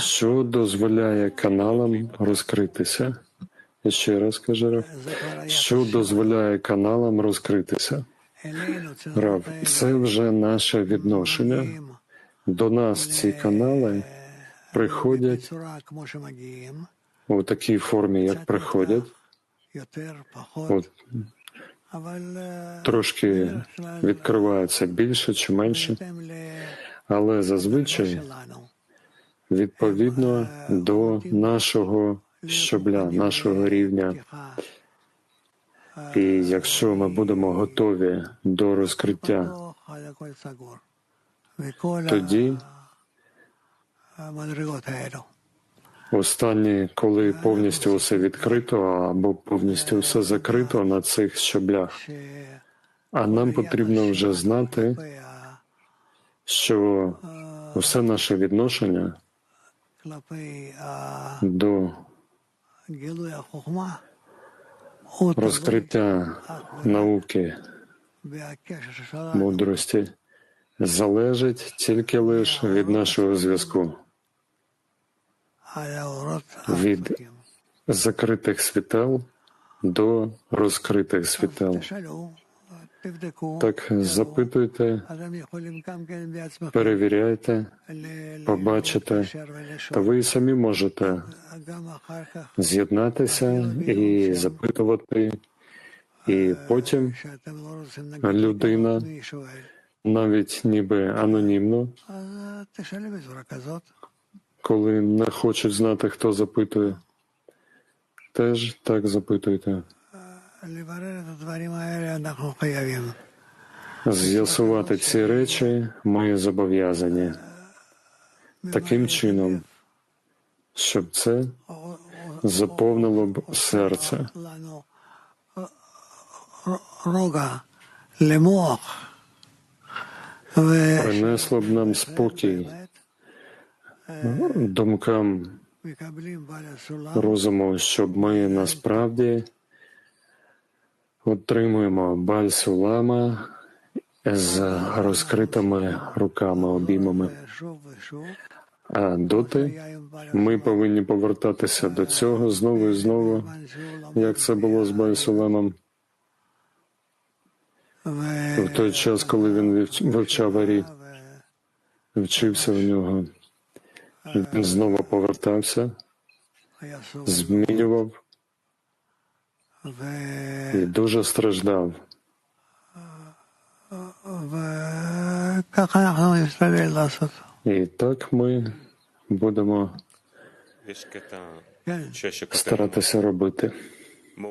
що дозволяє каналам розкритися. Ще раз кажу Рав, що дозволяє каналам розкритися. Рав, це вже наше відношення. До нас ці канали приходять у такій формі, як приходять. От, Трошки відкривається більше чи менше, але зазвичай відповідно до нашого щобля, нашого рівня. І якщо ми будемо готові до розкриття, тоді останні, коли повністю все відкрито або повністю все закрито на цих щоблях, а нам потрібно вже знати, що все наше відношення до розкриття науки. мудрості залежить тільки лише від нашого зв'язку, від закритих світел до розкритих світел. Так запитуйте, перевіряйте, побачите, та ви і самі можете з'єднатися і запитувати. І потім людина, навіть ніби анонімно, коли не хочуть знати, хто запитує, теж так запитуйте. З'ясувати ці речі ми зобов'язання таким чином, щоб це заповнило б серце. Принесло б нам спокій думкам розуму, щоб ми насправді. Отримуємо Бальсулама з розкритими руками, обіймами. А доти ми повинні повертатися до цього знову і знову, як це було з Байсулемом. В той час, коли він вивчав Арі, вчився в нього, він знову повертався, змінював і дуже страждав. І так ми будемо старатися робити.